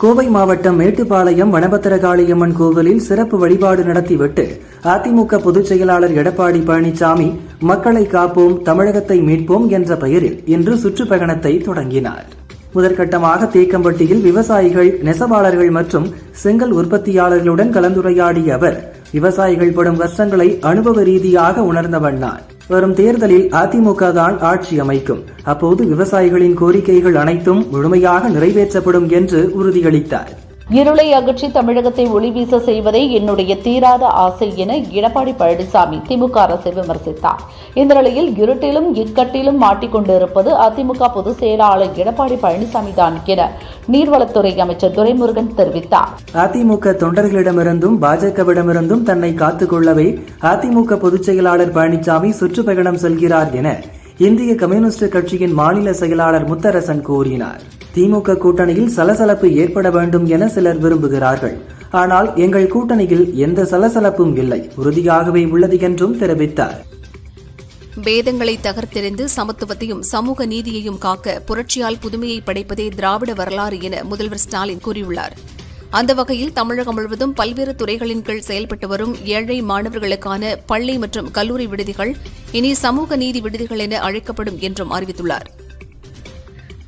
கோவை மாவட்டம் மேட்டுப்பாளையம் வனபத்திரகாளியம்மன் கோவிலில் சிறப்பு வழிபாடு நடத்திவிட்டு அதிமுக பொதுச் செயலாளர் எடப்பாடி பழனிசாமி மக்களை காப்போம் தமிழகத்தை மீட்போம் என்ற பெயரில் இன்று சுற்றுப்பயணத்தை தொடங்கினார். முதற்கட்டமாக தேக்கம்பட்டியில் விவசாயிகள் நெசவாளர்கள் மற்றும் செங்கல் உற்பத்தியாளர்களுடன் கலந்துரையாடிய அவர் விவசாயிகள் படும் கஷ்டங்களை அனுபவ ரீதியாக உணர்ந்தவண்ணார் வரும் தேர்தலில் அதிமுக தான் ஆட்சி அமைக்கும். அப்போது விவசாயிகளின் கோரிக்கைகள் அனைத்தும் முழுமையாக நிறைவேற்றப்படும் என்று உறுதியளித்தார். இருளை அகற்றி தமிழகத்தை ஒளிவீச செய்வதே என்னுடைய தீராத ஆசை என எடப்பாடி பழனிசாமி திமுக அரசை விமர்சித்தார். இந்த நிலையில் இருட்டிலும் இக்கட்டிலும் மாட்டிக்கொண்டிருப்பது அதிமுக பொதுச் செயலாளர் எடப்பாடி பழனிசாமி தான் என நீர்வளத்துறை அமைச்சர் துரைமுருகன் தெரிவித்தார். அதிமுக தொண்டர்களிடமிருந்தும் பாஜகவிடமிருந்தும் தன்னை காத்துக்கொள்ளவே அதிமுக பொதுச் செயலாளர் பழனிசாமி சுற்றுப்பயணம் செல்கிறார் என இந்திய கம்யூனிஸ்ட் கட்சியின் மாநில செயலாளர் முத்தரசன் கூறினார். திமுக கூட்டணியில் சலசலப்பு ஏற்பட வேண்டும் என சிலர் விரும்புகிறார்கள். ஆனால் எங்கள் கூட்டணியில் எந்த சலசலப்பும் இல்லை. உறுதியாகவே உள்ளது என்றும் தெரிவித்தார். வேதங்களை தகர்த்தெறிந்து சமத்துவத்தையும் சமூக நீதியையும் காக்க புரட்சியால் புதுமையை படைப்பதே திராவிட வரலாறு என முதல்வர் ஸ்டாலின் கூறியுள்ளார். அந்த வகையில் தமிழகம் முழுவதும் பல்வேறு துறைகளின் கீழ் செயல்பட்டு வரும் ஏழை மாணவர்களுக்கான பள்ளி மற்றும் கல்லூரி விடுதிகள் இனி சமூக நீதி விடுதிகள் என அழைக்கப்படும் என்றும் அறிவித்துள்ளார்.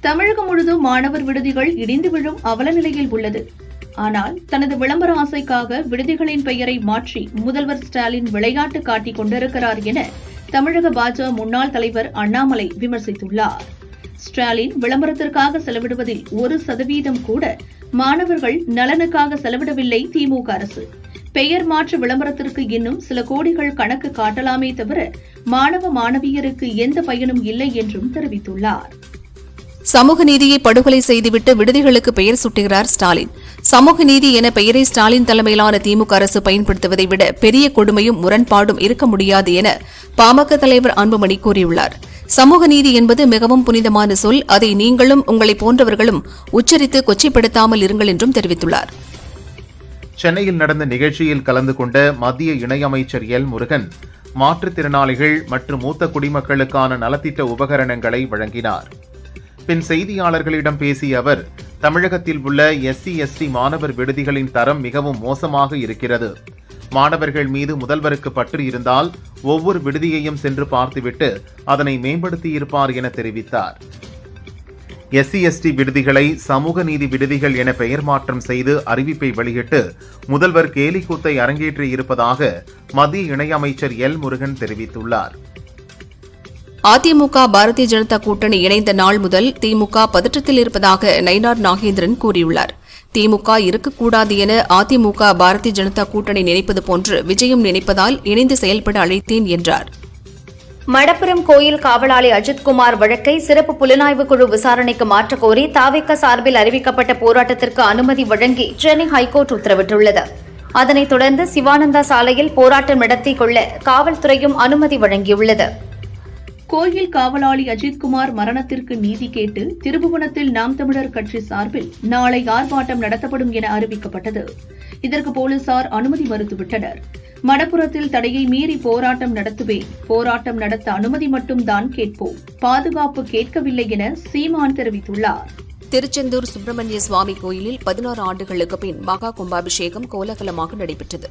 தமிழகம் முழுதும் மாணவர் விடுதிகள் இடிந்து விழும் அவல நிலையில் உள்ளது. ஆனால் தனது விளம்பர ஆசைக்காக விடுதிகளின் பெயரை மாற்றி முதல்வர் ஸ்டாலின் விளையாட்டு காட்டிக் கொண்டிருக்கிறார் என தமிழக பாஜக முன்னாள் தலைவர் அண்ணாமலை விமர்சித்துள்ளார். ஸ்டாலின் விளம்பரத்திற்காக செலவிடுவதில் ஒரு சதவீதம் கூட மாணவர்கள் நலனுக்காக செலவிடவில்லை திமுக அரசு. பெயர் மாற்று விளம்பரத்திற்கு இன்னும் சில கோடிகள் கணக்கு காட்டலாமே தவிர மாணவ மாணவியருக்கு எந்த பயனும் இல்லை என்றும் தெரிவித்துள்ளார். சமூக நீதியை படுகொலை செய்துவிட்டு விடுதிகளுக்கு பெயர் சுட்டுகிறார் ஸ்டாலின். சமூக நீதி என பெயரை ஸ்டாலின் தலைமையிலான திமுக அரசு பயன்படுத்துவதை விட பெரிய கொடுமையும் முரண்பாடும் இருக்க முடியாது என பாமக தலைவர் அன்புமணி கூறியுள்ளார். சமூக நீதி என்பது மிகவும் புனிதமான சொல். அதை நீங்களும் உங்களை போன்றவர்களும் உச்சரித்து கொச்சைப்படுத்தாமல் இருங்கள் என்றும் தெரிவித்துள்ளார். சென்னையில் நடந்த நிகழ்ச்சியில் கலந்து கொண்ட மத்திய இணையமைச்சர் எல் முருகன் மாற்றுத்திறனாளிகள் மற்றும் மூத்த குடிமக்களுக்கான நலத்திட்ட உபகரணங்களை வழங்கினார். பின் செய்தியாளர்களிடம் பேசிய அவர் தமிழகத்தில் உள்ள எஸ்சி எஸ்டி மாணவர் விடுதிகளின் தரம் மிகவும் மோசமாக இருக்கிறது. மாணவர்கள் மீது முதல்வருக்கு பற்று இருந்தால் ஒவ்வொரு விடுதியையும் சென்று பார்த்துவிட்டு அதனை மேம்படுத்தியிருப்பார் என தெரிவித்தார். எஸ்சி எஸ்டி விடுதிகளை சமூக நீதி விடுதிகள் என பெயர் மாற்றம் செய்து அறிவிப்பை வெளியிட்டு முதல்வர் கேலிக்கூத்தை அரங்கேற்றி இருப்பதாக மத்திய இணையமைச்சர் எல் முருகன் தெரிவித்துள்ளார். அதிமுக பாரதிய ஜனதா கூட்டணி இணைந்த நாள் முதல் திமுக பதற்றத்தில் இருப்பதாக நயினார் நாகேந்திரன் கூறியுள்ளார். திமுக இருக்கக்கூடாது என அதிமுக பாரதிய ஜனதா கூட்டணி நினைப்பது போன்று விஜயம் நினைப்பதால் இணைந்து செயல்பட அழைத்தேன் என்றார். மடப்புரம் கோயில் காவலாளி அஜித்குமார் வழக்கை சிறப்பு புலனாய்வு குழு விசாரணைக்கு மாற்றக்கோரி தாவிக சார்பில் அறிவிக்கப்பட்ட போராட்டத்திற்கு அனுமதி வழங்கி சென்னை ஹைகோர்ட் உத்தரவிட்டுள்ளது. அதனைத் தொடர்ந்து சிவானந்தா சாலையில் போராட்டம் நடத்திக் கொள்ள காவல்துறையும் அனுமதி வழங்கியுள்ளது. கோயில் காவலாளி அஜித்குமார் மரணத்திற்கு நீதி கேட்டு திருபுவனத்தில் நாம் தமிழர் கட்சி சார்பில் நாளை ஆர்ப்பாட்டம் நடத்தப்படும் என அறிவிக்கப்பட்டது. இதற்கு போலீசார் அனுமதி மறுத்துவிட்டனர். மடப்புறத்தில் தடையை மீறி போராட்டம் நடத்துவேன். போராட்டம் நடத்த அனுமதி மட்டும் தான் கேட்போம். பாதுகாப்பு கேட்கவில்லை என சீமான் தெரிவித்துள்ளார். திருச்செந்தூர் சுப்பிரமணிய சுவாமி கோயிலில் பதினாறு ஆண்டுகளுக்கு பின் மகா கும்பாபிஷேகம் கோலாகலமாக நடைபெற்றது.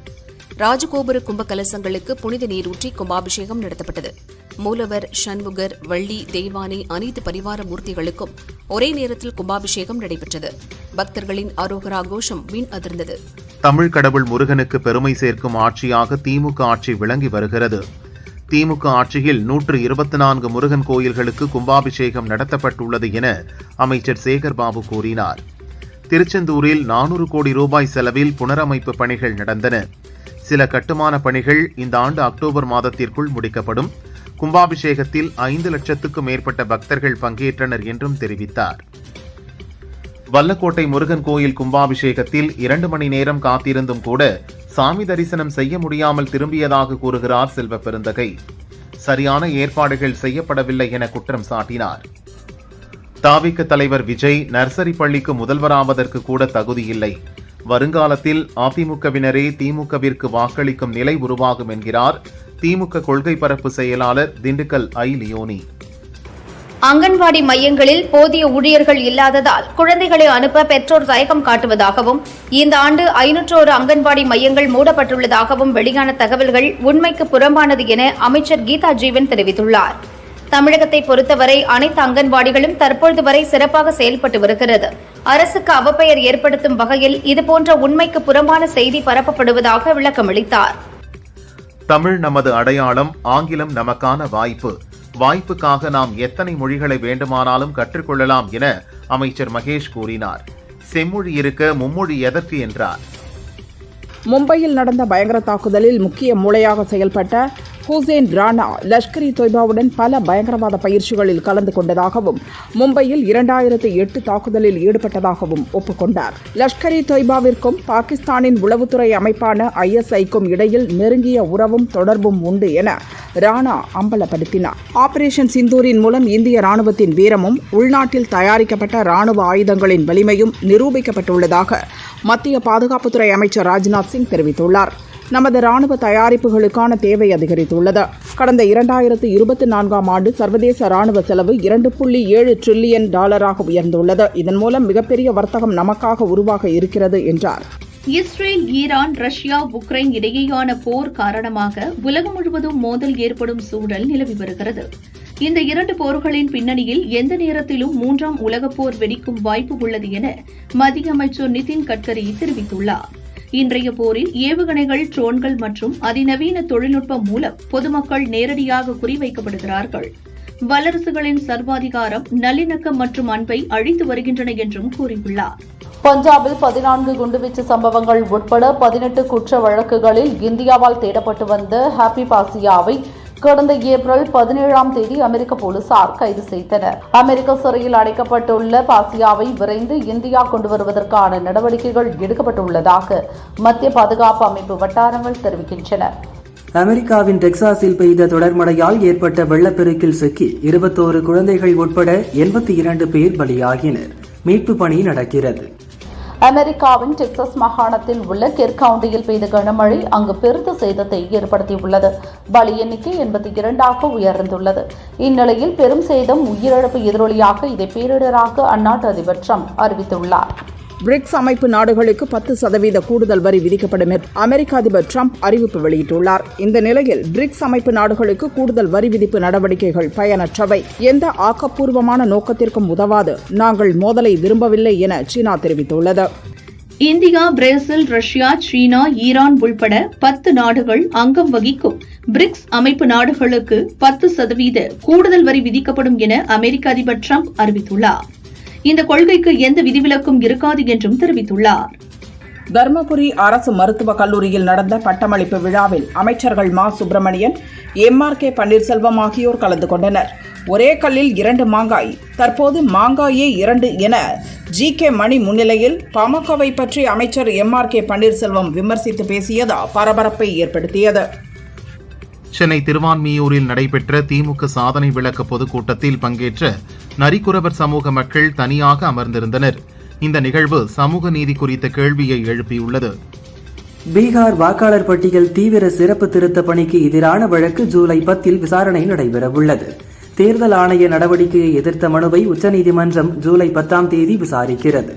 ராஜகோபுர கும்ப கலசங்களுக்கு புனித நீரூற்றி கும்பாபிஷேகம் நடத்தப்பட்டது. மூலவர் சண்முகர் வள்ளி தெய்வானை அனைத்து பரிவார மூர்த்திகளுக்கும் ஒரே நேரத்தில் கும்பாபிஷேகம் நடைபெற்றது. பக்தர்களின் அரோகரா கோஷம் வீண் அதிர்ந்தது. தமிழ் கடவுள் முருகனுக்கு பெருமை சேர்க்கும் ஆட்சியாக திமுக ஆட்சி விளங்கி வருகிறது. திமுக ஆட்சியில் நூற்று இருபத்தி நான்கு முருகன் கோயில்களுக்கு கும்பாபிஷேகம் நடத்தப்பட்டுள்ளது என அமைச்சர் சேகர் பாபு கூறினார். திருச்செந்தூரில் நானூறு கோடி ரூபாய் செலவில் புனரமைப்பு பணிகள் நடந்தன. சில கட்டுமான பணிகள் இந்த ஆண்டு அக்டோபர் மாதத்திற்குள் முடிக்கப்படும். கும்பாபிஷேகத்தில் ஐந்து லட்சத்துக்கும் மேற்பட்ட பக்தர்கள் பங்கேற்றனர் என்றும் தெரிவித்தார். வல்லக்கோட்டை முருகன் கோயில் கும்பாபிஷேகத்தில் இரண்டு மணி நேரம் காத்திருந்தும் கூட சாமி தரிசனம் செய்ய முடியாமல் திரும்பியதாக கூறுகிறார் செல்வ பெருந்தகை சரியான ஏற்பாடுகள் செய்யப்படவில்லை என குற்றம் சாட்டினார். தாவிக்க தலைவர் விஜய் நர்சரி பள்ளிக்கு முதல்வராவதற்கு கூட தகுதியில்லை. வருங்காலத்தில் அதிமுகவினரே திமுகவிற்கு வாக்களிக்கும் நிலை உருவாகும் என்கிறார் திமுக கொள்கை பரப்பு செயலாளர் திண்டுக்கல் ஐ லியோனி. அங்கன்வாடி மையங்களில் போதிய ஊழியர்கள் இல்லாததால் குழந்தைகளை அனுப்ப பெற்றோர் தயக்கம் காட்டுவதாகவும் இந்த ஆண்டு ஐநூற்றோரு அங்கன்வாடி மையங்கள் மூடப்பட்டுள்ளதாகவும் வெளியான தகவல்கள் உண்மைக்கு புறம்பானது என அமைச்சர் கீதா ஜீவன் தெரிவித்துள்ளார். தமிழகத்தை பொறுத்தவரை அனைத்து அங்கன்வாடிகளும் தற்பொழுது வரை சிறப்பாக செயல்பட்டு வருகிறது. அரசுக்கு அவப்பெயர் ஏற்படுத்தும் வகையில் இதுபோன்ற உண்மைக்கு புறம்பான செய்தி பரப்பப்படுவதாக விளக்கமளித்தார் தமிழ் நமது அடையாளம் ஆங்கிலம் நமக்கான வாய்ப்பு. வாய்ப்புக்காக நாம் எத்தனை மொழிகளை வேண்டுமானாலும் கற்றுக்கொள்ளலாம் என அமைச்சர் மகேஷ் கூறினார். செம்மொழி இருக்க மும்மொழி எதற்கு என்றார். மும்பையில் நடந்த பயங்கர தாக்குதலில் முக்கிய மூளையாக செயல்பட்ட ஹுசேன் ராணா லஷ்கர் இ தொய்பாவுடன் பல பயங்கரவாத பயிற்சிகளில் கலந்து கொண்டதாகவும் மும்பையில் இரண்டாயிரத்து எட்டு தாக்குதலில் ஈடுபட்டதாகவும் ஒப்புக்கொண்டார். லஷ்கர் இ தொய்பாவிற்கும் பாகிஸ்தானின் உளவுத்துறை அமைப்பான ஐஎஸ்ஐக்கும் இடையில் நெருங்கிய உறவும் தொடர்பும் உண்டு என ராணா அம்பலப்படுத்தினார். ஆபரேஷன் சிந்தூரின் மூலம் இந்திய ராணுவத்தின் வீரமும் உள்நாட்டில் தயாரிக்கப்பட்ட ராணுவ ஆயுதங்களின் வலிமையும் நிரூபிக்கப்பட்டுள்ளதாக மத்திய பாதுகாப்புத்துறை அமைச்சர் ராஜ்நாத் சிங் தெரிவித்துள்ளார். நமது ராணுவ தயாரிப்புகளுக்கான தேவை அதிகரித்துள்ளது. கடந்த இரண்டாயிரத்து இருபத்தி நான்காம் ஆண்டு சர்வதேச ராணுவ செலவு இரண்டு புள்ளி ஏழு டிரில்லியன் டாலராக உயர்ந்துள்ளது. இதன் மூலம் மிகப்பெரிய வர்த்தகம் நமக்காக உருவாக இருக்கிறது என்றார். இஸ்ரேல் ஈரான் ரஷ்யா உக்ரைன் இடையேயான போர் காரணமாக உலகம் முழுவதும் மோதல் ஏற்படும் சூழல் நிலவி வருகிறது. இந்த இரண்டு போர்களின் பின்னணியில் எந்த நேரத்திலும் மூன்றாம் உலகப் போர் வெடிக்கும் வாய்ப்பு உள்ளது என மத்திய அமைச்சர் நிதின் கட்கரி தெரிவித்துள்ளார். இன்றைய போரில் ஏவுகணைகள் ட்ரோன்கள் மற்றும் அதிநவீன தொழில்நுட்பம் மூலம் பொதுமக்கள் நேரடியாக குறிவைக்கப்படுகிறார்கள். வல்லரசுகளின் சர்வாதிகாரம் நல்லிணக்கம் மற்றும் அன்பை அழித்து வருகின்றன என்றும் கூறியுள்ளார். பஞ்சாபில் பதினான்கு குண்டுவீச்சு சம்பவங்கள் உட்பட பதினெட்டு குற்ற வழக்குகளில் இந்தியாவால் தேடப்பட்டு வந்த ஹாப்பி பாசியாவை கடந்த ஏப்ரல் பதினேழாம் தேதி அமெரிக்க போலீசார் கைது செய்தனர். அமெரிக்க சிறையில் அடைக்கப்பட்டுள்ள பாசியாவை விரைந்து இந்தியா கொண்டு வருவதற்கான நடவடிக்கைகள் எடுக்கப்பட்டுள்ளதாக மத்திய பாதுகாப்பு அமைப்பு வட்டாரங்கள் தெரிவிக்கின்றன. அமெரிக்காவின் டெக்சாஸில் பெய்த தொடர்மழையால் ஏற்பட்ட வெள்ளப்பெருக்கில் சிக்கி இருபத்தோரு குழந்தைகள் உட்பட எண்பத்தி இரண்டு பேர் பலியாகினர். மீட்பு பணி நடக்கிறது. அமெரிக்காவின் டெக்சஸ் மாகாணத்தில் உள்ள கெர்கவுண்டியில் பெய்த கனமழை அங்கு பெருத்த சேதத்தை ஏற்படுத்தியுள்ளது. பலி எண்ணிக்கை எண்பத்தி இரண்டாக உயர்ந்துள்ளது. இந்நிலையில் பெரும் சேதம் உயிரிழப்பு எதிரொலியாக இதை பேரிடராக அந்நாட்டு அதிபர் ட்ரம்ப் அறிவித்துள்ளார். பிரிக்ஸ் அமைப்பு நாடுகளுக்கு பத்து சதவீத கூடுதல் வரி விதிக்கப்படும் என்று அமெரிக்க அதிபர் ட்ரம்ப் அறிவிப்பு வெளியிட்டுள்ளார். இந்த நிலையில் பிரிக்ஸ் அமைப்பு நாடுகளுக்கு கூடுதல் வரி விதிப்பு நடவடிக்கைகள் பயனற்றவை. எந்த ஆக்கப்பூர்வமான நோக்கத்திற்கும் உதவாது. நாங்கள் மோதலை விரும்பவில்லை என சீனா தெரிவித்துள்ளது. India Brazil Russia China Iran உள்பட பத்து நாடுகள் அங்கம் வகிக்கும் பிரிக்ஸ் அமைப்பு நாடுகளுக்கு பத்து சதவீத கூடுதல் வரி விதிக்கப்படும் என அமெரிக்க அதிபர் ட்ரம்ப் அறிவித்துள்ளார். இந்த கொள்கைக்கு எந்த விதிவிலக்கும் இருக்காது என்றும் தெரிவித்துள்ளார். தருமபுரி அரசு மருத்துவக் கல்லூரியில் நடந்த பட்டமளிப்பு விழாவில் அமைச்சர்கள் Ma. Subramanian M. R. K. Panneerselvam ஆகியோர் கலந்து கொண்டனர். ஒரே கல்லில் இரண்டு மாங்காய் தற்போது மாங்காயே இரண்டு என ஜி. கே. மணி முன்னிலையில் பாமகவை பற்றி அமைச்சர் எம். ஆர். கே. பன்னீர்செல்வம் விமர்சித்து பேசியதா பரபரப்பை ஏற்படுத்தியது. சென்னை திருவான்மியூரில் நடைபெற்ற திமுக சாதனை விளக்க பொதுக்கூட்டத்தில் பங்கேற்ற நரிக்குறவர் சமூக மக்கள் தனியாக அமர்ந்திருந்தனர். இந்த நிகழ்வு சமூக நீதி குறித்த கேள்வியை எழுப்பியுள்ளது. பீகார் வாக்காளர் பட்டியல் தீவிர சிறப்பு திருத்த பணிக்கு எதிரான வழக்கு ஜூலை பத்தில் விசாரணை நடைபெறவுள்ளது. தேர்தல் ஆணைய நடவடிக்கையை எதிர்த்த மனுவை உச்சநீதிமன்றம் ஜூலை பத்தாம் தேதி விசாரிக்கிறது.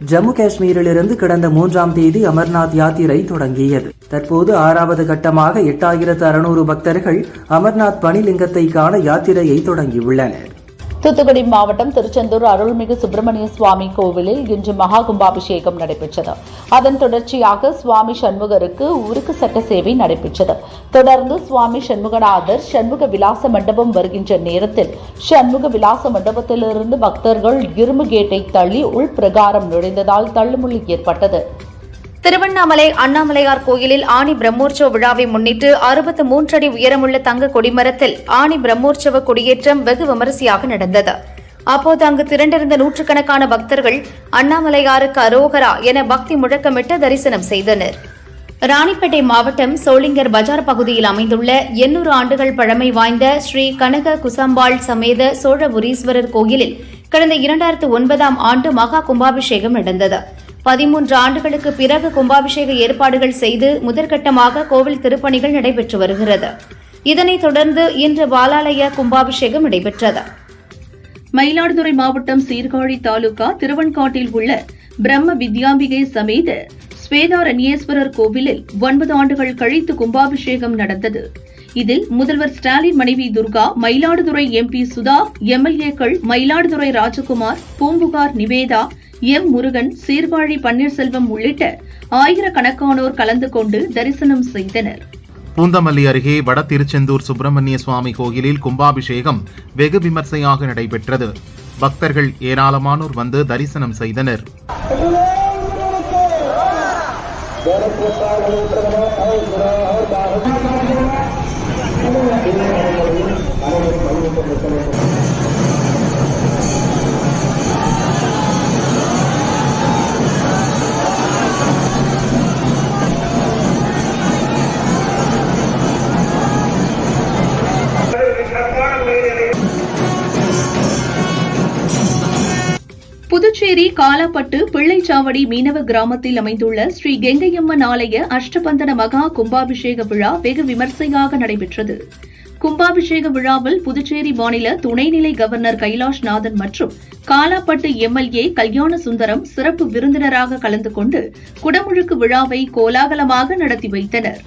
ஜம்மு காஷ்மீரிலிருந்து கடந்த மூன்றாம் தேதி அமர்நாத் யாத்திரை தொடங்கியது. தற்போது ஆறாவது கட்டமாக எட்டாயிரத்து அறுநூறு பக்தர்கள் அமர்நாத் பனிலிங்கத்தை காண யாத்திரையை தொடங்கியுள்ளனர். தூத்துக்குடி மாவட்டம் திருச்செந்தூர் அருள்மிகு சுப்பிரமணிய சுவாமி கோவிலில் இன்று மகா கும்பாபிஷேகம் நடைபெற்றது. அதன் தொடர்ச்சியாக சுவாமி சண்முகருக்கு உருக்கு சட்ட சேவை நடைபெற்றது. தொடர்ந்து சுவாமி சண்முகநாதர் சண்முக விலாச மண்டபம் வருகின்ற நேரத்தில் சண்முக விலாச மண்டபத்திலிருந்து பக்தர்கள் இரும்பு கேட்டை தள்ளி உள்பிரகாரம் நுழைந்ததால் தள்ளுமுள்ளி ஏற்பட்டது. திருவண்ணாமலை அண்ணாமலையார் கோயிலில் ஆணி பிரம்மோற்சவ விழாவை முன்னிட்டு அறுபத்து மூன்றடி உயரமுள்ள தங்க கொடிமரத்தில் ஆணி பிரம்மோற்சவ கொடியேற்றம் வெகு விமரிசையாக நடந்தது. அப்போது அங்கு திரண்டிருந்த நூற்றுக்கணக்கான பக்தர்கள் அண்ணாமலையாருக்கு அரோகரா என பக்தி முழக்கமிட்டு தரிசனம் செய்தனர். ராணிப்பேட்டை மாவட்டம் சோளிங்கர் பஜார் பகுதியில் அமைந்துள்ள எண்ணூறு ஆண்டுகள் பழமை வாய்ந்த ஸ்ரீ கனக குசம்பாள் சமேத சோழபுரீஸ்வரர் கோயிலில் கடந்த இரண்டாயிரத்து ஒன்பதாம் ஆண்டு மகா கும்பாபிஷேகம் நடந்தது. பதிமூன்று ஆண்டுகளுக்கு பிறகு கும்பாபிஷேக ஏற்பாடுகள் செய்து முதற்கட்டமாக கோவில் திருப்பணிகள் நடைபெற்று வருகிறது. இதனைத் தொடர்ந்து இன்று பாலாலய கும்பாபிஷேகம் நடைபெற்றது. மயிலாடுதுறை மாவட்டம் சீர்காழி தாலுகா திருவன்காட்டில் உள்ள பிரம்ம வித்யாம்பிகை சமேத ஸ்வேதாரண்யேஸ்வரர் கோவிலில் ஒன்பது ஆண்டுகள் கழித்து கும்பாபிஷேகம் நடந்தது. இதில் முதல்வர் ஸ்டாலின் மனைவி துர்கா மயிலாடுதுறை எம்பி சுதா எம்எல்ஏக்கள் மயிலாடுதுறை ராஜகுமார் பூம்புகார் நிவேதா எம் முருகன் சீர்காழி பன்னீர்செல்வம் உள்ளிட்ட ஆயிரக்கணக்கானோர் கலந்து கொண்டு தரிசனம் செய்தனர். பூந்தமல்லி அருகே வட திருச்செந்தூர் சுப்பிரமணிய சுவாமி கோயிலில் கும்பாபிஷேகம் வெகு விமர்சையாக நடைபெற்றது. பக்தர்கள் ஏராளமானோர் வந்து தரிசனம் செய்தனர். புதுச்சேரி காலாப்பட்டு பிள்ளைச்சாவடி மீனவ கிராமத்தில் அமைந்துள்ள ஸ்ரீ கெங்கையம்மன் ஆலய அஷ்டபந்தன மகா கும்பாபிஷேக விழா வெகு விமர்சையாக நடைபெற்றது. கும்பாபிஷேக விழாவில் புதுச்சேரி மாநில துணைநிலை கவர்னர் கைலாஷ் நாதன் மற்றும் காலாப்பட்டு எம்எல்ஏ கல்யாண சுந்தரம் சிறப்பு விருந்தினராக கலந்து கொண்டு குடமுழுக்கு விழாவை கோலாகலமாக நடத்தி வைத்தனர்.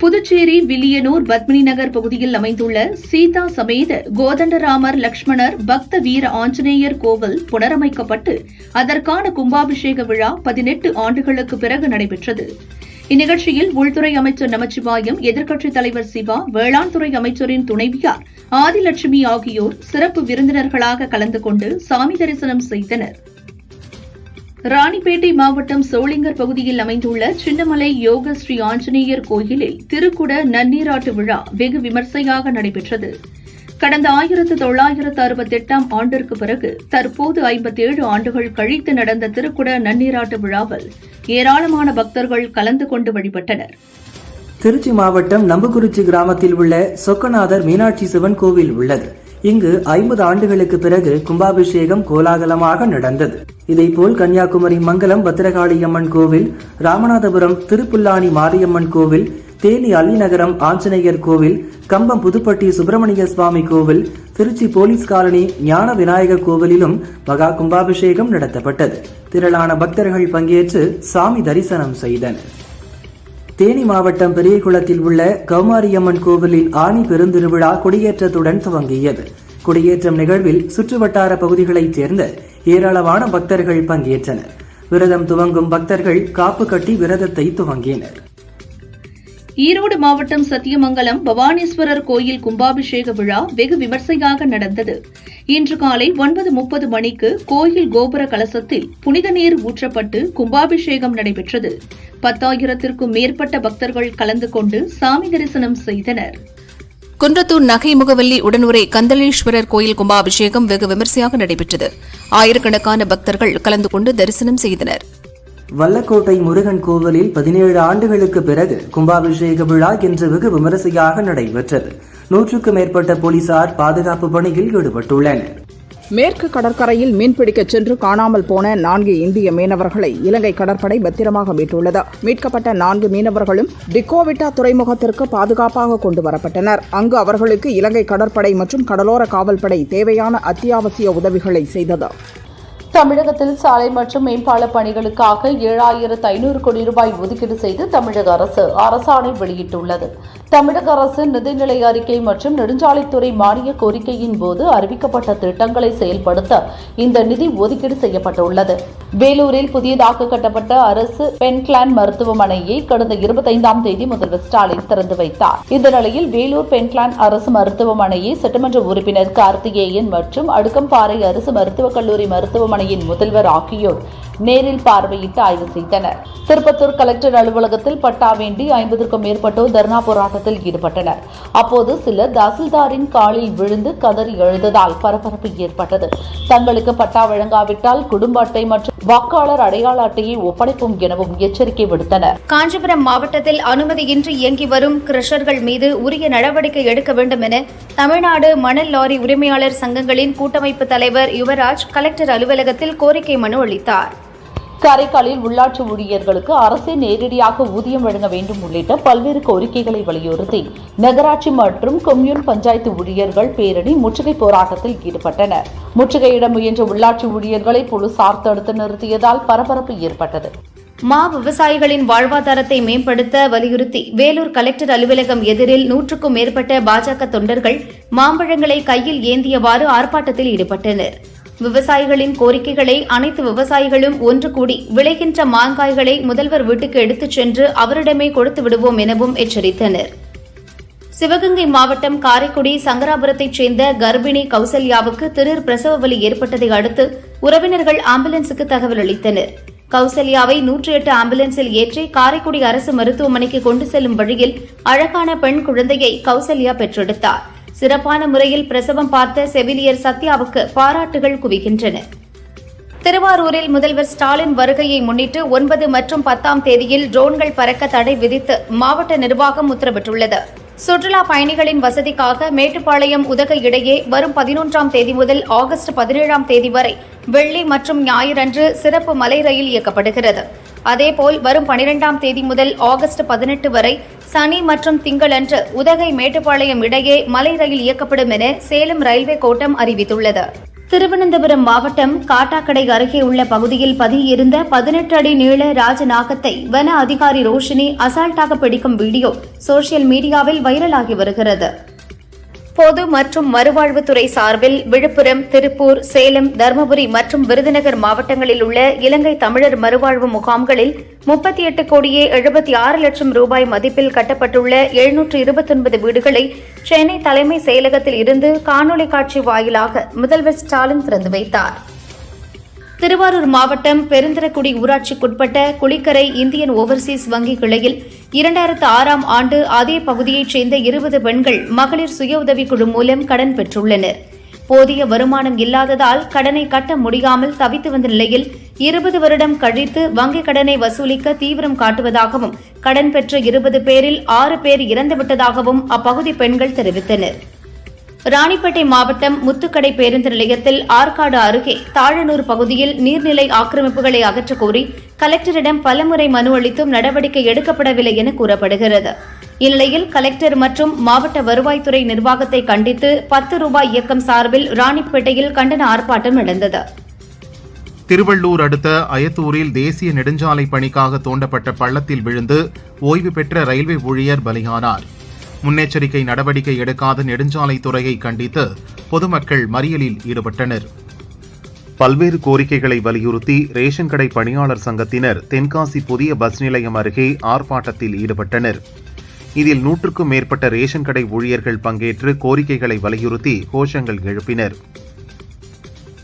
புதுச்சேரி வில்லியனூர் பத்மினி நகர் பகுதியில் அமைந்துள்ள சீதா சமேத கோதண்டராமர் லக்ஷ்மணர் பக்த வீர ஆஞ்சநேயர் கோவில் புனரமைக்கப்பட்டு அதற்கான கும்பாபிஷேக விழா பதினெட்டு ஆண்டுகளுக்கு பிறகு நடைபெற்றது. இந்நிகழ்ச்சியில் உள்துறை அமைச்சர் நமச்சிவாயம் எதிர்க்கட்சித் தலைவர் சிவா வேளாண் துறை அமைச்சரின் துணைவியார் ஆதிலட்சுமி ஆகியோர் சிறப்பு விருந்தினர்களாக கலந்து கொண்டு சாமி தரிசனம் செய்தனர். ராணிப்பேட்டை மாவட்டம் சோளிங்கர் பகுதியில் அமைந்துள்ள சின்னமலை யோக ஸ்ரீ ஆஞ்சநேயர் கோயிலில் திருக்குட நன்னீராட்டு விழா வெகு விமர்சையாக நடைபெற்றது. கடந்த ஆயிரத்து தொள்ளாயிரத்து அறுபத்தெட்டாம் ஆண்டிற்கு பிறகு தற்போது ஐம்பத்தேழு ஆண்டுகள் கழித்து நடந்த திருக்குட நன்னீராட்டு விழாவில் ஏராளமான பக்தர்கள் கலந்து கொண்டு வழிபட்டனர். திருச்சி மாவட்டம் நம்புகுறிச்சி கிராமத்தில் உள்ள சொக்கநாதர் மீனாட்சி சிவன் கோவில் உள்ளது. இங்கு ஐம்பது ஆண்டுகளுக்கு பிறகு கும்பாபிஷேகம் கோலாகலமாக நடந்தது. இதேபோல் கன்னியாகுமரி மங்கலம் பத்திரகாளியம்மன் கோவில் ராமநாதபுரம் திருப்புல்லானி மாரியம்மன் கோவில் தேனி அள்ளிநகரம் ஆஞ்சநேயர் கோவில் கம்பம் புதுப்பட்டி சுப்பிரமணிய சுவாமி கோவில் திருச்சி போலீஸ் காலனி ஞான விநாயகர் கோவிலிலும் மகா கும்பாபிஷேகம் நடத்தப்பட்டது. திரளான பக்தர்கள் பங்கேற்று சாமி தரிசனம் செய்தனர். தேனி மாவட்டம் பெரியகுளத்தில் உள்ள கௌமாரியம்மன் கோவிலில் ஆணி பெருந்திருவிழா கொடியேற்றத்துடன் துவங்கியது. கொடியேற்றம் நிகழ்வில் சுற்றுவட்டார பகுதிகளைச் சேர்ந்த ஏராளமான பக்தர்கள் பங்கேற்றனர். விரதம் துவங்கும் பக்தர்கள் காப்பு கட்டி விரதத்தை துவங்கினர். ஈரோடு மாவட்டம் சத்தியமங்கலம் பவானீஸ்வரர் கோயில் கும்பாபிஷேக விழா வெகு விமர்சையாக நடந்தது. இன்று காலை ஒன்பது முப்பது மணிக்கு கோயில் கோபுர கலசத்தில் புனித நீர் ஊற்றப்பட்டு கும்பாபிஷேகம் நடைபெற்றது. பத்தாயிரத்திற்கும் மேற்பட்ட பக்தர்கள் கலந்து கொண்டு சாமி தரிசனம் செய்தனர். குன்றத்தூர் நகை முகவல்லி உடனுரை கந்தளீஸ்வரர் கோயில் கும்பாபிஷேகம் வெகு விமர்சையாக நடைபெற்றது. ஆயிரக்கணக்கான பக்தர்கள் கலந்து கொண்டு தரிசனம் செய்தனர். வல்லக்கோட்டை முருகன் கோவிலில் பதினேழு ஆண்டுகளுக்கு பிறகு கும்பாபிஷேக விழா இன்று வெகு விமரிசையாக நடைபெற்றது. நூற்றுக்கும் மேற்பட்ட போலீசார் பாதுகாப்பு பணியில் ஈடுபட்டுள்ளனர். மேற்கு கடற்கரையில் மீன்பிடிக்கச் சென்று காணாமல் போன நான்கு இந்திய மீனவர்களை இலங்கை கடற்படை பத்திரமாக மீட்டுள்ளது. மீட்கப்பட்ட நான்கு மீனவர்களும் டிக்கோவிட்டா துறைமுகத்திற்கு பாதுகாப்பாக கொண்டு வரப்பட்டனர். அங்கு அவர்களுக்கு இலங்கை கடற்படை மற்றும் கடலோர காவல்படை தேவையான அத்தியாவசிய உதவிகளை செய்தது. தமிழகத்தில் சாலை மற்றும் மேம்பால பணிகளுக்காக ஏழாயிரத்து ஐநூறு கோடி ரூபாய் ஒதுக்கீடு செய்து தமிழக அரசு அரசாணை வெளியிட்டுள்ளது. தமிழக அரசு நிதிநிலை அறிக்கை மற்றும் நெடுஞ்சாலைத்துறை மானிய கோரிக்கையின் போது அறிவிக்கப்பட்ட திட்டங்களை செயல்படுத்த இந்த நிதி ஒதுக்கீடு செய்யப்பட்டுள்ளது. வேலூரில் புதியதாக கட்டப்பட்ட அரசு பென்கிளான் மருத்துவமனையை கடந்த இருபத்தைந்தாம் தேதி முதல்வர் ஸ்டாலின் திறந்து வைத்தார். இந்த நிலையில் வேலூர் பென்கிளான் அரசு மருத்துவமனையை சட்டமன்ற உறுப்பினர் கார்த்திகேயன் மற்றும் அடுக்கம்பாறை அரசு மருத்துவக் கல்லூரி மருத்துவமனையின் முதல்வர் ஆகியோர் நேரில் பார்வையிட்டு ஆய்வு செய்தனர். திருப்பத்தூர் கலெக்டர் அலுவலகத்தில் பட்டா வேண்டி ஐம்பதுக்கும் மேற்பட்டோர் தர்ணா போராட்டத்தில் ஈடுபட்டனர். அப்போது சிலர் தாசில்தாரின் காலில் விழுந்து கதறி எழுந்ததால் பரபரப்பு ஏற்பட்டது. தங்களுக்கு பட்டா வழங்காவிட்டால் குடும்ப அட்டை மற்றும் வாக்காளர் அடையாள அட்டையை ஒப்படைப்போம் எனவும் எச்சரிக்கை விடுத்தனர். காஞ்சிபுரம் மாவட்டத்தில் அனுமதியின்றி இயங்கி வரும் கிரஷர்கள் மீது உரிய நடவடிக்கை எடுக்க வேண்டும் என தமிழ்நாடு மணல் லாரி உரிமையாளர் சங்கங்களின் கூட்டமைப்பு தலைவர் யுவராஜ் கலெக்டர் அலுவலகத்தில் கோரிக்கை மனு அளித்தார். காரைக்காலில் உள்ளாட்சி ஊழியர்களுக்கு அரசே நேரடியாக ஊதியம் வழங்க வேண்டும் உள்ளிட்ட பல்வேறு கோரிக்கைகளை வலியுறுத்தி நகராட்சி மற்றும் கொம்யூன் பஞ்சாயத்து ஊழியர்கள் பேரணி முற்றுகை போராட்டத்தில் ஈடுபட்டனர். முற்றுகையிட முயன்ற உள்ளாட்சி ஊழியர்களை போலீசார் தடுத்து நிறுத்தியதால் பரபரப்பு ஏற்பட்டது. மா விவசாயிகளின் வாழ்வாதாரத்தை மேம்படுத்த வலியுறுத்தி வேலூர் கலெக்டர் அலுவலகம் எதிரில் நூற்றுக்கும் மேற்பட்ட பாஜக தொண்டர்கள் மாம்பழங்களை கையில் ஏந்தியவாறு ஆர்ப்பாட்டத்தில் ஈடுபட்டனர். விவசாயிகளின் கோரிக்கைகளை அனைத்து விவசாயிகளும் ஒன்று கூடி விளைகின்ற மாங்காய்களை முதல்வர் வீட்டுக்கு எடுத்துச் சென்று அவரிடமே கொடுத்து விடுவோம் எனவும் எச்சரித்தனர். சிவகங்கை மாவட்டம் காரைக்குடி சங்கராபுரத்தைச் சேர்ந்த கர்ப்பிணி கௌசல்யாவுக்கு திடீர் பிரசவ வலி ஏற்பட்டதை அடுத்து உறவினர்கள் ஆம்புலன்ஸுக்கு தகவல் அளித்தனர். கௌசல்யாவை நூற்றி எட்டு ஆம்புலன்ஸில் ஏற்றி காரைக்குடி அரசு மருத்துவமனைக்கு கொண்டு செல்லும் வழியில் அழகான பெண் குழந்தையை கௌசல்யா பெற்றெடுத்தார். சிறப்பான முறையில் பிரசவம் பார்த்த செவிலியர் சத்யாவுக்கு பாராட்டுகள் குவிகின்றன. திருவாரூரில் முதல்வர் ஸ்டாலின் வருகையை முன்னிட்டு ஒன்பது மற்றும் பத்தாம் தேதியில் ட்ரோன்கள் பறக்க தடை விதித்து மாவட்ட நிர்வாகம் உத்தரவிட்டுள்ளது. சுற்றுலா பயணிகளின் வசதிக்காக மேட்டுப்பாளையம் உதகை இடையே வரும் பதினொன்றாம் தேதி முதல் ஆகஸ்ட் பதினேழாம் தேதி வரை வெள்ளி மற்றும் ஞாயிறன்று சிறப்பு மலை ரயில் இயக்கப்படுகிறது. அதேபோல் வரும் பனிரெண்டாம் தேதி முதல் ஆகஸ்ட் பதினெட்டு வரை சனி மற்றும் திங்களன்று உதகை மேட்டுப்பாளையம் இடையே மலை ரயில் இயக்கப்படும் என சேலம் ரயில்வே கோட்டம் அறிவித்துள்ளது. திருவனந்தபுரம் மாவட்டம் காட்டாக்கடை அருகே உள்ள பகுதியில் பதியிருந்த பதினெட்டு அடி நீள ராஜநாகத்தை வன அதிகாரி ரோஷினி அசால்ட்டாக பிடிக்கும் வீடியோ சோசியல் மீடியாவில் வைரலாகி வருகிறது. பொது மற்றும் மறுவாழ்வுத்துறை சார்பில் விழுப்புரம் திருப்பூர் சேலம் தருமபுரி மற்றும் விருதுநகர் மாவட்டங்களில் உள்ள இலங்கை தமிழர் மறுவாழ்வு முகாம்களில் முப்பத்தி எட்டு கோடியே எழுபத்தி ஆறு லட்சம் ரூபாய் மதிப்பில் கட்டப்பட்டுள்ள எழுநூற்று இருபத்தொன்பது வீடுகளை சென்னை தலைமை செயலகத்தில் இருந்து காணொலி காட்சி வாயிலாக முதல்வர் ஸ்டாலின் திறந்து வைத்தார். திருவாரூர் மாவட்டம் பெருந்திரக்குடி ஊராட்சிக்குட்பட்ட குளிக்கரை இந்தியன் ஓவர்சீஸ் வங்கி கிளையில் இரண்டாயிரத்து ஆறாம் ஆண்டு அதே பகுதியைச் சேர்ந்த இருபது பெண்கள் மகளிர் சுய உதவிக்குழு மூலம் கடன் பெற்றுள்ளனர். போதிய வருமானம் இல்லாததால் கடனை கட்ட முடியாமல் தவித்து வந்த நிலையில் இருபது வருடம் கழித்து வங்கிக் கடனை வசூலிக்க தீவிரம் காட்டுவதாகவும் கடன் பெற்ற இருபது பேரில் ஆறு பேர் இறந்துவிட்டதாகவும் அப்பகுதி பெண்கள் தெரிவித்தனர். ராணிப்பேட்டை மாவட்டம் முத்துக்கடை பேருந்து நிலையத்தில் ஆற்காடு அருகே தாழனூர் பகுதியில் நீர்நிலை ஆக்கிரமிப்புகளை அகற்றக் கோரி கலெக்டரிடம் பலமுறை மனு அளித்தும் நடவடிக்கை எடுக்கப்படவில்லை என கூறப்படுகிறது. இந்நிலையில் கலெக்டர் மற்றும் மாவட்ட வருவாய்த்துறை நிர்வாகத்தை கண்டித்து பத்து ரூபாய் இயக்கம் சார்பில் ராணிப்பேட்டையில் கண்டன ஆர்ப்பாட்டம் நடந்தது. திருவள்ளூர் அடுத்த அயத்தூரில் தேசிய நெடுஞ்சாலை பணிக்காக தோண்டப்பட்ட பள்ளத்தில் விழுந்து ஓய்வு பெற்ற ரயில்வே ஊழியர் பலியானார். முன்னெச்சரிக்கை நடவடிக்கை எடுக்காத நெடுஞ்சாலைத்துறையை கண்டித்து பொதுமக்கள் மறியலில் ஈடுபட்டனர். பல்வேறு கோரிக்கைகளை வலியுறுத்தி ரேஷன் கடை பணியாளர் சங்கத்தினர் தென்காசி புதிய பஸ் நிலையம் அருகே ஆர்ப்பாட்டத்தில் ஈடுபட்டனர். இதில் நூற்றுக்கும் மேற்பட்ட ரேஷன் கடை ஊழியர்கள் பங்கேற்று கோரிக்கைகளை வலியுறுத்தி கோஷங்கள் எழுப்பினர்.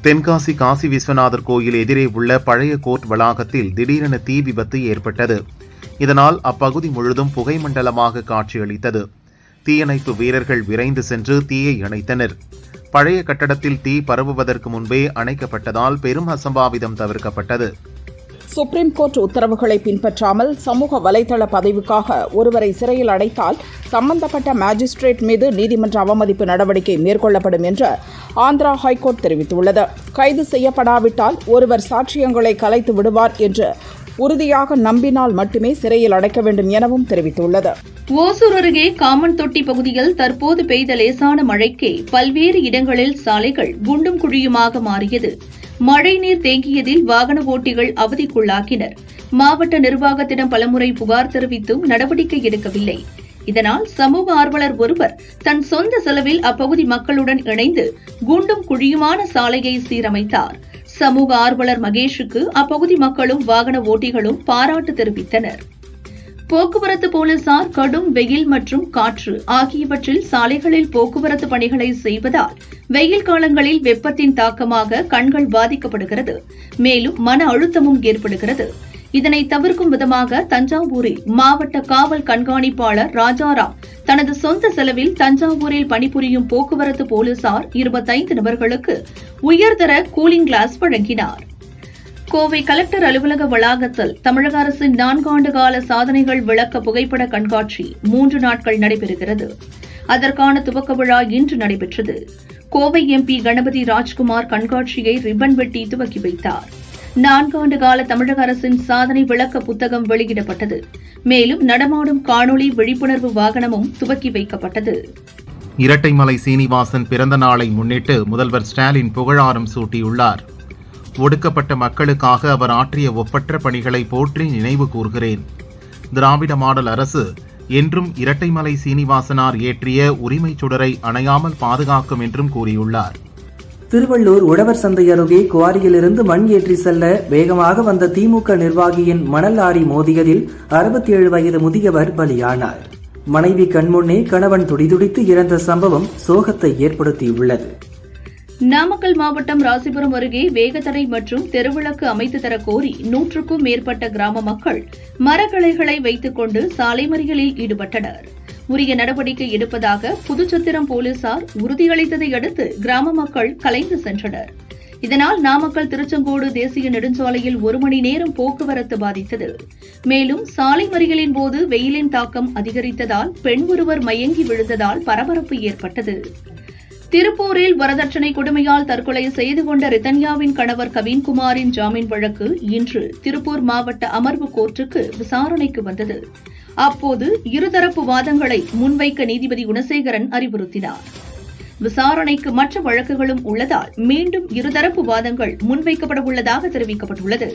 தென்காசி காசி விஸ்வநாதர் கோயில் எதிரே உள்ள பழைய கோர்ட் வளாகத்தில் திடீரென தீ விபத்து ஏற்பட்டது. இதனால் அப்பகுதி முழுதும் புகை மண்டலமாக காட்சியளித்தது. தீயணைப்பு வீரர்கள் விரைந்து சென்று தீயை அணைத்தனர். பழைய கட்டடத்தில் தீ பரவுவதற்கு முன்பே அணைக்கப்பட்டதால் பெரும் அசம்பாவிதம் தவிர்க்கப்பட்டது. சுப்ரீம் கோர்ட் உத்தரவுகளை பின்பற்றாமல் சமூக வலைதள பதவிக்காக ஒருவரை சிறையில் அடைத்தால் சம்பந்தப்பட்ட மேஜிஸ்ட்ரேட் மீது நீதிமன்ற அவமதிப்பு நடவடிக்கை மேற்கொள்ளப்படும் என்று ஆந்திரா ஹைகோர்ட் தெரிவித்துள்ளது. கைது செய்யப்படாவிட்டால் ஒருவர் சாட்சியங்களை கலைத்து விடுவார் என்று உறுதியாக நம்பினால் மட்டுமே சிறையில் அடைக்க வேண்டும் எனவும் தெரிவித்துள்ளது. ஓசூர் அருகே காமன் தொட்டி பகுதியில் தற்போது பெய்த லேசான மழைக்கே பல்வேறு இடங்களில் சாலைகள் குண்டும் குழியுமாக மாறியது. மழைநீர் தேங்கியதில் வாகன ஓட்டிகள் அவதிக்குள்ளாக்கினர். மாவட்ட நிர்வாகத்திடம் பலமுறை புகார் தெரிவித்தும் நடவடிக்கை எடுக்கவில்லை. இதனால் சமூக ஆர்வலர் ஒருவர் தன் சொந்த செலவில் அப்பகுதி மக்களுடன் இணைந்து குண்டும் குழியுமான சாலையை சீரமைத்தார். சமூக ஆர்வலர் மகேஷுக்கு அப்பகுதி மக்களும் வாகன ஓட்டிகளும் பாராட்டு தெரிவித்தனர். போக்குவரத்து போலீசார் கடும் வெயில் மற்றும் காற்று ஆகியவற்றில் சாலைகளில் போக்குவரத்து பணிகளை செய்வதால் வெயில் காலங்களில் வெப்பத்தின் தாக்கமாக கண்கள் பாதிக்கப்படுகிறது. மேலும் மன அழுத்தமும் ஏற்படுகிறது. இதனை தவிர்க்கும் விதமாக தஞ்சாவூரில் மாவட்ட காவல் கண்காணிப்பாளர் ராஜாராம் தனது சொந்த செலவில் தஞ்சாவூரில் பணிபுரியும் போக்குவரத்து போலீசார் இருபத்தைந்து நபர்களுக்கு உயர்தர கூலிங் கிளாஸ் வழங்கினார். கோவை கலெக்டர் அலுவலக வளாகத்தில் தமிழக அரசின் நான்காண்டு கால சாதனைகள் விளக்க புகைப்பட கண்காட்சி மூன்று நாட்கள் நடைபெறுகிறது. அதற்கான துவக்க விழா இன்று நடைபெற்றது. கோவை எம்பி கணபதி ராஜ்குமார் கண்காட்சியை ரிப்பன் வெட்டி துவக்கி வைத்தார். நான்காண்டு கால தமிழக அரசின் சாதனை விளக்க புத்தகம் வெளியிடப்பட்டது. மேலும் நடமாடும் காணொளி விழிப்புணர்வு வாகனமும் துவக்கி வைக்கப்பட்டது. இரட்டைமலை சீனிவாசன் பிறந்த நாளை முன்னிட்டு முதல்வர் ஸ்டாலின் புகழாரம் சூட்டியுள்ளார். ஒடுக்கப்பட்ட மக்களுக்காக அவர் ஆற்றிய ஒப்பற்ற பணிகளை போற்றி நினைவு கூர்கிறேன். திராவிட மாடல் அரசு என்றும் இரட்டைமலை சீனிவாசனார் ஏற்றிய உரிமைச் சுடரை அணையாமல் பாதுகாக்கும் என்றும் கூறியுள்ளார். திருவள்ளூர் உழவர் சந்தை அருகே குவாரியிலிருந்து மண் ஏற்றி செல்ல வேகமாக வந்த திமுக நிர்வாகியின் மணல் லாரி மோதியதில் அறுபத்தி ஏழு வயது முதியவர் பலியானார். மனைவி கண்முன்னே கணவன் துடிதுடித்து இறந்த சம்பவம் சோகத்தை ஏற்படுத்தியுள்ளது. நாமக்கல் மாவட்டம் ராசிபுரம் அருகே வேகத்தடை மற்றும் தெருவிளக்கு அமைத்து தர கோரி நூற்றுக்கும் மேற்பட்ட கிராம மக்கள் மரக்கிளைகளை வைத்துக் கொண்டு சாலை மறியலில் ஈடுபட்டனர். உரிய நடவடிக்கை எடுப்பதாக புதுச்சத்திரம் போலீசார் உறுதியளித்ததை அடுத்து கிராம மக்கள் கலைந்து சென்றனர். இதனால் நாமக்கல் திருச்செங்கோடு தேசிய நெடுஞ்சாலையில் ஒரு மணி நேரம் போக்குவரத்து பாதித்தது. மேலும் சாலை மறியலின் போது வெயிலின் தாக்கம் அதிகரித்ததால் பெண் ஒருவர் மயங்கி விழுந்ததால் பரபரப்பு ஏற்பட்டது. திருப்பூரில் வரதட்சணை கொடுமையால் தற்கொலை செய்து கொண்ட ரிதன்யாவின் கணவர் கவின்குமாரின் ஜாமீன் வழக்கு இன்று திருப்பூர் மாவட்ட அமர்வு கோர்ட்டுக்கு விசாரணைக்கு வந்தது. அப்போது இருதரப்பு வாதங்களை முன்வைக்க நீதிபதி குணசேகரன் அறிவுறுத்தினார். விசாரணைக்கு மற்ற வழக்குகளும் உள்ளதால் மீண்டும் இருதரப்பு வாதங்கள் முன்வைக்கப்பட உள்ளதாக தெரிவிக்கப்பட்டுள்ளது.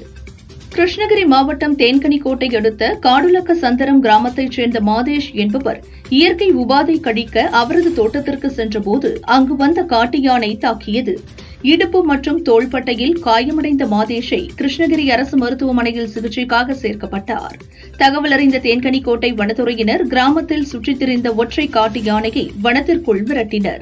கிருஷ்ணகிரி மாவட்டம் தேன்கனிக்கோட்டை அடுத்த காடுலக்க சந்தரம் கிராமத்தைச் சேர்ந்த மாதேஷ் என்பவர் இயற்கை உபாதை கடிக்க அவரது தோட்டத்திற்கு சென்றபோது அங்கு வந்த காட்டு யானை தாக்கியது. இடுப்பு மற்றும் தோள்பட்டையில் காயமடைந்த மாதேஷை கிருஷ்ணகிரி அரசு மருத்துவமனையில் சிகிச்சைக்காக சேர்க்கப்பட்டார். தகவல் அறிந்த தேன்கனிக்கோட்டை வனத்துறையினர் கிராமத்தில் சுற்றித் திரிந்த ஒற்றை காட்டு யானையை வனத்திற்குள் விரட்டினர்.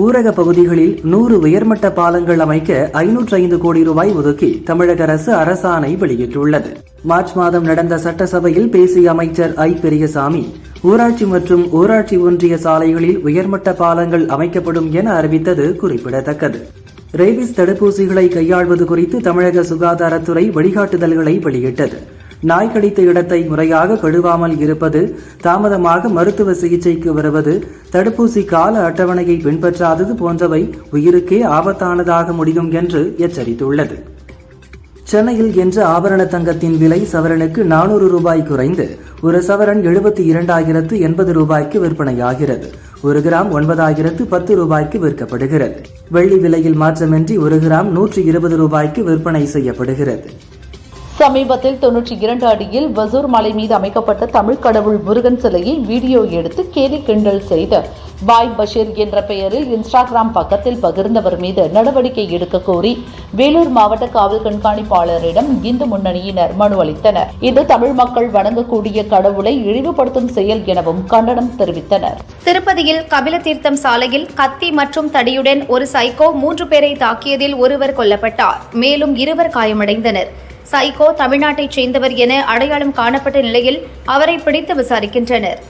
ஊரக பகுதிகளில் நூறு உயர்மட்ட பாலங்கள் அமைக்க ஐநூற்றி ஐந்து கோடி ரூபாய் ஒதுக்கி தமிழக அரசு அரசாணை வெளியிட்டுள்ளது. மார்ச் மாதம் நடந்த சட்டசபையில் பேசிய அமைச்சர் ஐ. பெரியசாமி ஊராட்சி மற்றும் ஊராட்சி ஒன்றிய சாலைகளில் உயர்மட்ட பாலங்கள் அமைக்கப்படும் என அறிவித்தது குறிப்பிடத்தக்கது. ரேபிஸ் தடுப்பூசிகளை கையாள்வது குறித்து தமிழக சுகாதாரத்துறை வழிகாட்டுதல்களை வெளியிட்டது. நாய் கடித்த இடத்தை முறையாக கழுவாமல் இருப்பது தாமதமாக மருத்துவ சிகிச்சைக்கு வருவது தடுப்பூசி கால அட்டவணையை பின்பற்றாதது போன்றவை உயிருக்கே ஆபத்தானதாக முடியும் என்று எச்சரித்துள்ளது. சென்னையில் இன்று ஆபரண தங்கத்தின் விலை சவரனுக்கு நானூறு ரூபாய் குறைந்து ஒரு சவரன் எழுபத்தி இரண்டாயிரத்து எண்பது ரூபாய்க்கு விற்பனையாகிறது. ஒரு கிராம் ஒன்பதாயிரத்து பத்து ரூபாய்க்கு விற்கப்படுகிறது. வெள்ளி விலையில் மாற்றமின்றி ஒரு கிராம் நூற்றி இருபது ரூபாய்க்கு விற்பனை செய்யப்படுகிறது. சமீபத்தில் தொன்னூற்றி இரண்டு அடியில் வசூர் மலை மீது அமைக்கப்பட்ட தமிழ் கடவுள் முருகன் சிலையை வீடியோ எடுத்து கேலி கிண்டல் செய்த பாய் பஷீர் என்ற பெயரில் இன்ஸ்டாகிராம் பக்கத்தில் பகிர்ந்தவர் மீது நடவடிக்கை எடுக்க கோரி வேலூர் மாவட்ட காவல் கண்காணிப்பாளரிடம் இந்து முன்னணியினர் மனு அளித்தனர். இது தமிழ் மக்கள் வணங்கக்கூடிய கடவுளை இழிவுபடுத்தும் செயல் எனவும் கண்டனம் தெரிவித்தனர். திருப்பதியில் கபில தீர்த்தம் சாலையில் கத்தி மற்றும் தடியுடன் ஒரு சைக்கோ மூன்று பேரை தாக்கியதில் ஒருவர் கொல்லப்பட்டார். மேலும் இருவர் காயமடைந்தனர். சைகோ தமிழ்நாட்டைச் சேர்ந்தவர் என அடையாளம் காணப்பட்ட நிலையில் அவரை பிடித்து விசாரிக்கின்றனர்.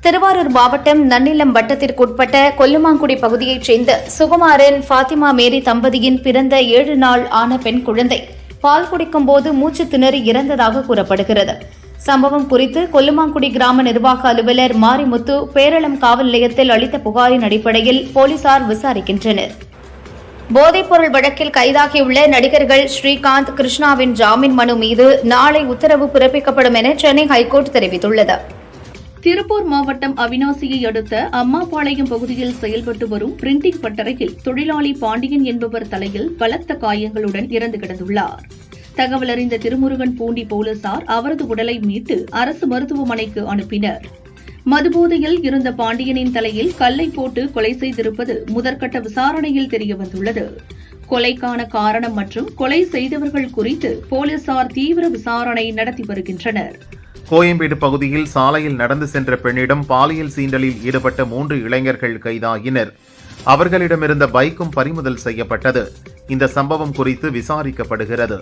திருவாரூர் மாவட்டம் நன்னிலம் வட்டத்திற்குட்பட்ட கொல்லுமாங்குடி பகுதியைச் சேர்ந்த சுகுமாரன் ஃபாத்திமா மேரி தம்பதியின் பிறந்த ஏழு நாள் ஆன பெண் குழந்தை. பால் குடிக்கும் போது மூச்சு திணறி இறந்ததாக கூறப்படுகிறது. சம்பவம் குறித்து கொல்லுமாங்குடி கிராம நிர்வாக அலுவலர் மாரிமுத்து பேரளம் காவல் நிலையத்தில் அளித்த புகாரின் அடிப்படையில் போலீசார் விசாரிக்கின்றனர். போதைப்பொருள் வழக்கில் கைதாகியுள்ள நடிகர்கள் ஸ்ரீகாந்த் கிருஷ்ணாவின் ஜாமீன் மனு மீது நாளை உத்தரவு பிறப்பிக்கப்படும் என சென்னை ஹைகோர்ட் தெரிவித்துள்ளது. திருப்பூர் மாவட்டம் அவினாசியை அடுத்த அம்மாபாளையம் பகுதியில் செயல்பட்டு வரும் பிரிண்டிங் பட்டறையில் தொழிலாளி பாண்டியன் என்பவர் தலையில் பலத்த காயங்களுடன் இறந்து கிடந்துள்ளார். தகவல் அறிந்த திருமுருகன் பூண்டி போலீசார் அவரது உடலை மீட்டு அரசு மருத்துவமனைக்கு அனுப்பினர். மதுபோதையில் இருந்த பாண்டியனின் தலையில் கல்லை போட்டு கொலை செய்திருப்பது முதற்கட்ட விசாரணையில் தெரியவந்துள்ளது. கொலைக்கான காரணம் மற்றும் கொலை செய்தவர்கள் குறித்து போலீசார் தீவிர விசாரணை நடத்தி வருகின்றனர். கோயம்பேடு பகுதியில் சாலையில் நடந்து சென்ற பெண்ணிடம் பாலியல் சீண்டலில் ஈடுபட்ட மூன்று இளைஞர்கள் கைதாகினர் அவர்களிடமிருந்த பைக்கும் பறிமுதல் செய்யப்பட்டது. இந்த சம்பவம் குறித்து விசாரிக்கப்படுகிறது.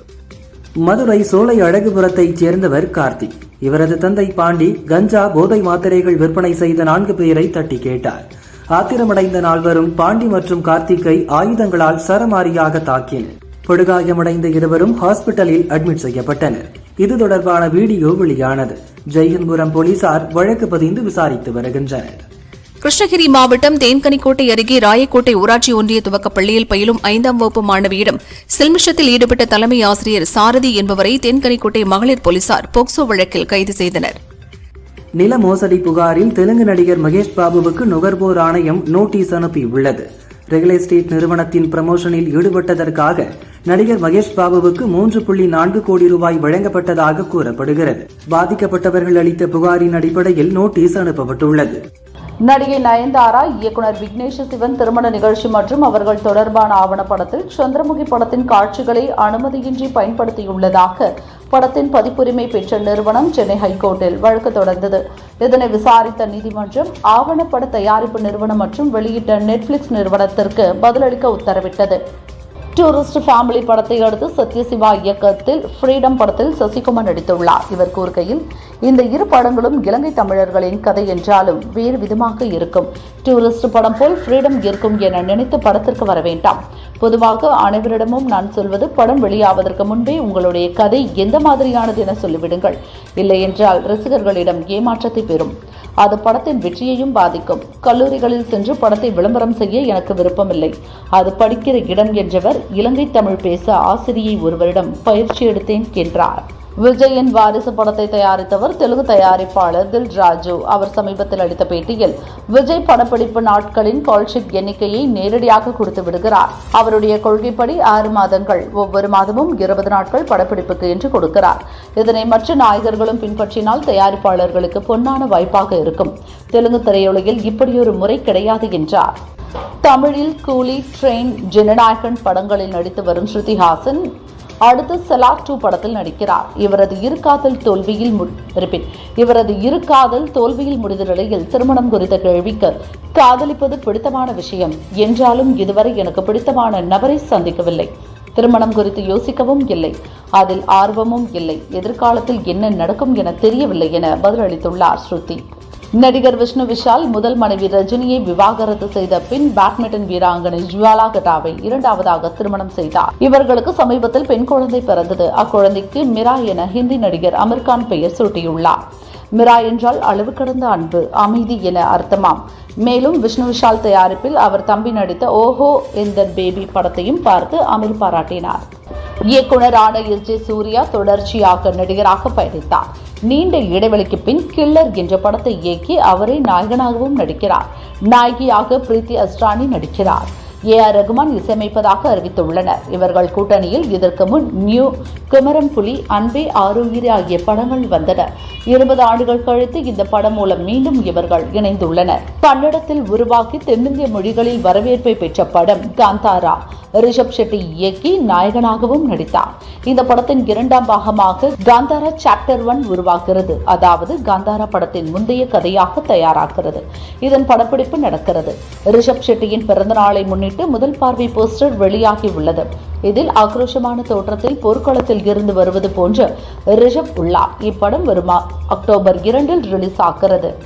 மதுரை சோலை அழகுபுரத்தைச் சேர்ந்தவர் கார்த்திக் இவரது தந்தை பாண்டி கஞ்சா போதை மாத்திரைகள் விற்பனை செய்த நான்கு பேரை தட்டி கேட்டார். ஆத்திரமடைந்த நால்வரும் பாண்டி மற்றும் கார்த்திக்கை ஆயுதங்களால் சரமாரியாக தாக்கினர். படுகாயமடைந்த இருவரும் ஹாஸ்பிட்டலில் அட்மிட் செய்யப்பட்டனர். இது தொடர்பான வீடியோ வெளியானது. ஜெய்ஹின்புரம் போலீசார் வழக்கு பதிந்து விசாரித்து வருகின்றனர். கிருஷ்ணகிரி மாவட்டம் தேன்கனிக்கோட்டை அருகே ராயக்கோட்டை ஊராட்சி ஒன்றிய துவக்கப் பள்ளியில் பயிலும் ஐந்தாம் வகுப்பு மாணவியிடம் சில்மிஷத்தில் ஈடுபட்ட தலைமை ஆசிரியர் சாரதி என்பவரை தேன்கனிக்கோட்டை மகளிர் போலீசார் போக்சோ வழக்கில் கைது செய்தனர். நில மோசடி புகாரில் தெலுங்கு நடிகர் மகேஷ் பாபுவுக்கு நுகர்வோர் ஆணையம் நோட்டீஸ் அனுப்பியுள்ளது ரியல் எஸ்டேட் நிறுவனத்தின் ப்ரமோஷனில் ஈடுபட்டதற்காக நடிகர் மகேஷ் பாபுவுக்கு மூன்று புள்ளி நான்கு கோடி ரூபாய் வழங்கப்பட்டதாக கூறப்படுகிறது. பாதிக்கப்பட்டவர்கள் அளித்த புகாரின் அடிப்படையில் நோட்டீஸ் அனுப்பப்பட்டுள்ளது. நடிகை நயன்தாரா இயக்குனர் விக்னேஷ் சிவன் திருமண நிகழ்ச்சி மற்றும் அவர்கள் தொடர்பான ஆவணப்படத்தில் சந்திரமுகி படத்தின் காட்சிகளை அனுமதியின்றி பயன்படுத்தியுள்ளதாக படத்தின் பதிப்புரிமை பெற்ற நிறுவனம் சென்னை ஹைகோர்ட்டில் வழக்கு தொடர்ந்தது. இதனை விசாரித்த நீதிமன்றம் ஆவணப்பட தயாரிப்பு நிறுவனம் மற்றும் வெளியிட்ட நெட்ஃபிளிக்ஸ் நிறுவனத்திற்கு பதிலளிக்க உத்தரவிட்டது. டூரிஸ்ட் ஃபேமிலி படத்தை அடுத்து சத்யசிவா இயக்கத்தில் ஃப்ரீடம் படத்தில் சசிகுமார் நடித்துள்ளார். இவர் கூறுகையில் இந்த இரு படங்களும் இலங்கை தமிழர்களின் கதை என்றாலும் வேறு விதமாக இருக்கும். டூரிஸ்ட் படம் போல் ஃப்ரீடம் இருக்கும் என நினைத்து படத்திற்கு வர வேண்டாம். பொதுவாக அனைவரிடமும் நான் சொல்வது படம் வெளியாவதற்கு முன்பே உங்களுடைய கதை எந்த மாதிரியானது என சொல்லிவிடுங்கள். இல்லை என்றால் ரசிகர்களிடம் ஏமாற்றத்தை பெறும். அது படத்தின் வெற்றியையும் பாதிக்கும். கல்லூரிகளில் சென்று படத்தை விளம்பரம் செய்ய எனக்கு விருப்பமில்லை. அது படிக்கிற இடம் என்றவர் இலங்கை தமிழ் பேச ஆசிரியை ஒருவரிடம் பயிற்சி எடுத்தேன் என்றார். விஜயின் வாரிசு படத்தை தயாரித்தவர் தெலுங்கு தயாரிப்பாளர் தில் ராஜு. அவர் சமீபத்தில் அளித்த பேட்டியில் விஜய் படப்பிடிப்பு நாட்களின் கால்ஷீட் எண்ணிக்கையை நேரடியாக கொடுத்து விடுகிறார். அவருடைய கொள்கைப்படி ஆறு மாதங்கள் ஒவ்வொரு மாதமும் இருபது நாட்கள் படப்பிடிப்புக்கு என்று கொடுக்கிறார். இதனை மற்ற நாயகர்களும் பின்பற்றினால் தயாரிப்பாளர்களுக்கு பொன்னான வாய்ப்பாக இருக்கும். தெலுங்கு திரையுலகில் இப்படியொரு முறை கிடையாது என்றார். தமிழில் கூலி ட்ரெயின் ஜனநாயகன் படங்களில் நடித்து வரும் ஸ்ருதிஹாசன் அடுத்து செலார் டூ படத்தில் நடிக்கிறார். இவரது இரு காதல் தோல்வியில் மு- இவரது இரு காதல் தோல்வியில் முடிந்த நிலையில் திருமணம் குறித்த கேள்விக்கு காதலிப்பது பிடித்தமான விஷயம். என்றாலும் இதுவரை எனக்கு பிடித்தமான நபரை சந்திக்கவில்லை. திருமணம் குறித்து யோசிக்கவும் இல்லை. அதில் ஆர்வமும் இல்லை. எதிர்காலத்தில் என்ன நடக்கும் என தெரியவில்லை என பதிலளித்துள்ளார் ஸ்ருதி. நடிகர் விஷ்ணு விஷால் முதல் மனைவி ரஜினியை விவாகரத்து செய்த பின் பேட்மிண்டன் வீராங்கனை ஜுவாலா கட்டாவை இரண்டாவதாக திருமணம் செய்தார். இவர்களுக்கு சமீபத்தில் பெண் குழந்தை பிறந்தது. அக்குழந்தைக்கு மிரா என ஹிந்தி நடிகர் அமீர்கான் பெயர் சூட்டியுள்ளார். மிரா என்றால் அளவு கடந்த அன்பு அமைதி என அர்த்தமாம். மேலும் விஷ்ணு விஷால் தயாரிப்பில் அவர் தம்பி நடித்த ஓஹோ எந்த பேபி படத்தையும் பார்த்து அமீர் பாராட்டினார். இயக்குனரான எஸ் ஜே சூர்யா தொடர்ச்சியாக நடிகராக பயணித்தார். நீண்ட இடைவெளிக்கு பின் கில்லர் என்ற படத்தை இயக்கி அவரே நாயகனாகவும் நடிக்கிறார். நாயகியாக பிரீத்தி அஸ்ரானி நடிக்கிறார். ஏ ஆர் ரகுமான் இசையமைப்பதாக அறிவித்துள்ளனர். இவர்கள் கூட்டணியில் இதற்கு முன் நியூ குமரம் புலி அன்பே ஆரோக்கிய ஆகிய படங்கள் வந்தன. இருபது ஆண்டுகள் கழித்து இந்த படம் மூலம் மீண்டும் இவர்கள் இணைந்துள்ளனர். கன்னடத்தில் உருவாக்கி தென்னிந்திய மொழிகளில் வரவேற்பை பெற்ற படம் காந்தாரா. ரிஷப் ஷெட்டி இயக்கி நாயகனாகவும் நடித்தார். இந்த படத்தின் இரண்டாம் பாகமாக காந்தாரா சாப்டர் ஒன் உருவாகிறது. அதாவது காந்தாரா படத்தின் முந்தைய கதையாக தயாராகிறது. இதன் படப்பிடிப்பு நடக்கிறது. ரிஷப் ஷெட்டியின் பிறந்த நாளை முன்னிட்டு முதல் பார்வை போஸ்டர் வெளியாகி உள்ளது இதில் ஆக்ரோஷமான தோற்றத்தில் போர்க்களத்தில் இருந்து வருவது போன்று ரிஷப் உள்ளார் இப்படம் வரும்? அக்டோபர் இரண்டில் ரிலீஸ் ஆகிறது.